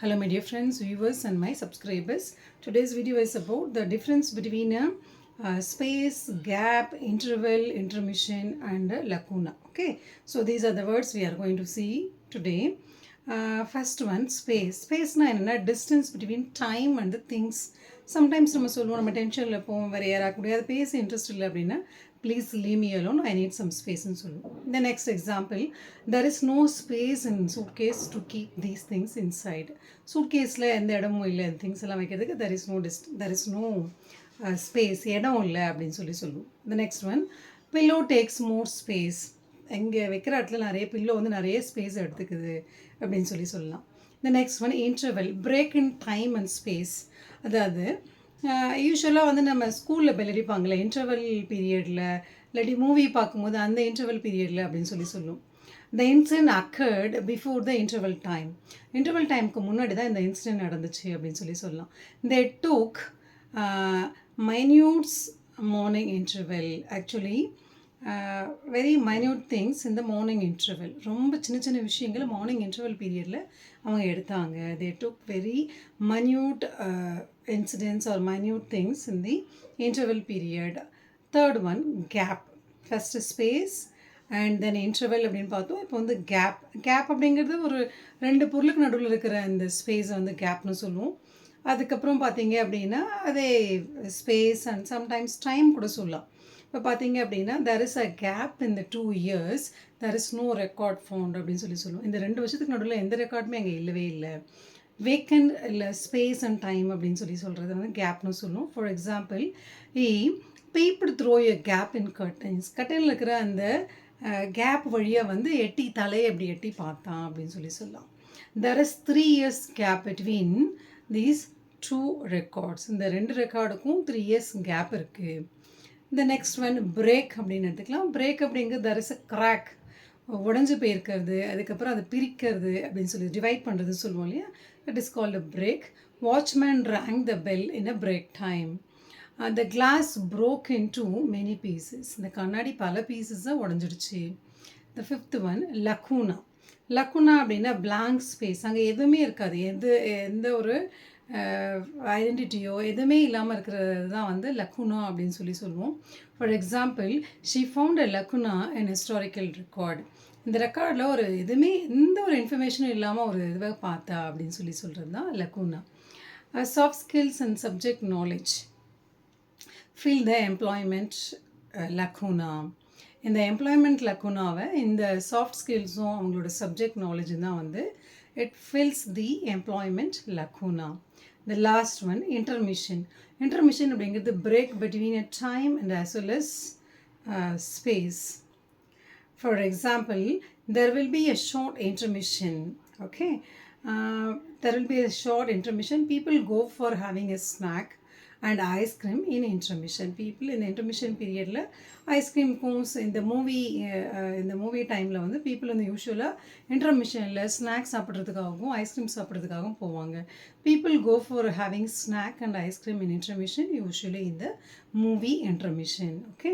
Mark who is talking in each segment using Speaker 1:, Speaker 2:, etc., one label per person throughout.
Speaker 1: Hello my dear friends, viewers and my subscribers. Today's video is about the difference between a, uh, space, gap, interval, intermission and a lacuna. Okay, so these are the words we are going to see today. First one space ஸ்பேஸ்னால் என்னென்னா distance between time and things sometimes நம்ம சொல்லுவோம் நம்ம டென்ஷனில் போவோம் வேறு யாராக முடியாது பேச இன்ட்ரெஸ்ட் இல்லை அப்படின்னா please leave me alone I need some ஸ்பேஸ்ன்னு சொல்லுவோம். இந்த next example there is no space in suitcase to keep these things inside suit கேஸில் எந்த இடமும் இல்லை அந்த திங்ஸ் எல்லாம் வைக்கிறதுக்கு தெர் இஸ் நோ டிஸ்ட் தெர் இஸ் நோ ஸ்பேஸ் இடம் இல்லை அப்படின்னு சொல்லி சொல்லுவோம். இந்த next one pillow takes more space இங்கே வைக்கிற இடத்துல நிறைய பில்லோ வந்து நிறைய ஸ்பேஸ் எடுத்துக்குது அப்படின்னு சொல்லி சொல்லலாம். இந்த next one interval break in time and space அதாவது யூஸ்வலாக வந்து நம்ம ஸ்கூலில் பெல்லடிப்பாங்களே இன்டர்வல் பீரியடில் இல்லாட்டி மூவி பார்க்கும்போது அந்த இன்டர்வல் பீரியடில் அப்படின்னு சொல்லி சொல்லும். The incident occurred before the interval time interval டைமுக்கு முன்னாடி தான் இந்த இன்சிடென்ட் நடந்துச்சு அப்படின்னு சொல்லி சொல்லலாம். இந்த took minutes morning interval actually very minute things இந்த மார்னிங் இன்டர்வல் ரொம்ப சின்ன சின்ன விஷயங்கள் மார்னிங் இன்டர்வல் பீரியடில் அவங்க எடுத்தாங்க. They took very minute incidents are minute things in the interval period third one gap first space and then interval அப்படின்னு பார்த்தோம். இப்போ வந்து கேப் கேப் அப்படிங்கிறது ஒரு ரெண்டு பொருளுக்கு நடுவில் இருக்கிற இந்த ஸ்பேஸை வந்து கேப்னு சொல்லுவோம். அதுக்கப்புறம் பார்த்தீங்க அப்படின்னா அதே ஸ்பேஸ் அண்ட் சம்டைம்ஸ் டைம் கூட சொல்லலாம். இப்போ பார்த்தீங்க அப்படின்னா தெர் இஸ் அ கேப் இந்த two years there is no record found அப்படின்னு சொல்லி சொல்லுவோம். இந்த ரெண்டு வருஷத்துக்கு நடுவில் எந்த ரெக்கார்டுமே அங்கே இல்லவே இல்லை. வேக்கண்ட் இல்லை ஸ்பேஸ் அண்ட் டைம் அப்படின்னு சொல்லி சொல்கிறது வந்து கேப்னு சொல்லுவோம். For example he peeped through a gap in curtains கர்டனில் இருக்கிற அந்த கேப் வழியாக வந்து எட்டி தலையை அப்படி எட்டி பார்த்தான் அப்படின்னு சொல்லி சொல்லலாம். There is three years gap between these two records இந்த ரெண்டு ரெக்கார்டுக்கும் த்ரீ இயர்ஸ் கேப் இருக்குது இந்த நெக்ஸ்ட் ஒன் பிரேக் அப்படின்னு எடுத்துக்கலாம். பிரேக் அப்படிங்கிறது தர் இஸ் அ கிராக் உடஞ்சி போயிருக்கிறது அதுக்கப்புறம் அதை பிரிக்கிறது அப்படின்னு சொல்லி டிவைட் பண்ணுறது சொல்லுவோம் இல்லையா? It is called a break watchman rang the bell in a break time அந்த glass broke in too many pieces இந்த கண்ணாடி பல பீசஸாக உடஞ்சிடுச்சு. த ஃபிஃப்த் ஒன் லக்கூனா லக்குனா அப்படின்னா பிளாங்க் ஸ்பேஸ் அங்கே எதுவுமே இருக்காது. எது எந்த ஒரு ஐடென்டிட்டியோ எதுவுமே இல்லாமல் இருக்கிறது தான் வந்து லக்குனா அப்படின்னு சொல்லி சொல்லுவோம். For example she found a lacuna and historical record இந்த ரெக்கார்டில் ஒரு எதுவுமே எந்த ஒரு இன்ஃபர்மேஷனும் இல்லாமல் ஒரு இதுவாக பார்த்தா அப்படின்னு சொல்லி சொல்கிறது தான் lacuna soft skills and subject knowledge feel the employment lacuna இந்த எம்ப்ளாய்மெண்ட் லக்குனாவை இந்த சாஃப்ட் ஸ்கில்ஸும் அவங்களோட சப்ஜெக்ட் நாலேஜும் தான் வந்து it fills the employment lacuna the last one intermission intermission அப்படிங்கிறது break between a time and as well as space for example there will be a short intermission okay there will be a short intermission people go for having a snack And ice cream in intermission people இந்த intermission பீரியடில் ஐஸ்கிரீம்க்கும் இந்த movie இந்த movie டைமில் வந்து people வந்து யூஸ்வலாக இன்டர்மிஷனில் snacks சாப்பிட்றதுக்காகவும் ice cream சாப்பிட்றதுக்காகவும் போவாங்க. People go for having snack and ice cream in intermission usually இந்த மூவி இன்டர்மிஷன் ஓகே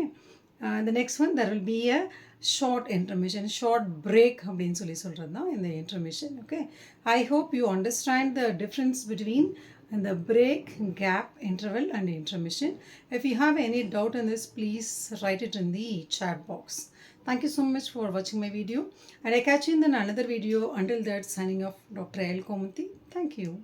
Speaker 1: இந்த next one there will be a short intermission short break அப்படின்னு சொல்லி சொல்கிறது தான் இந்த intermission okay I hope you understand the difference between and the break, gap, interval and intermission. If you have any doubt in this, please write it in the chat box. Thank you so much for watching my video and I catch you in another video. Until that, signing off Dr. L. Komuti. Thank you.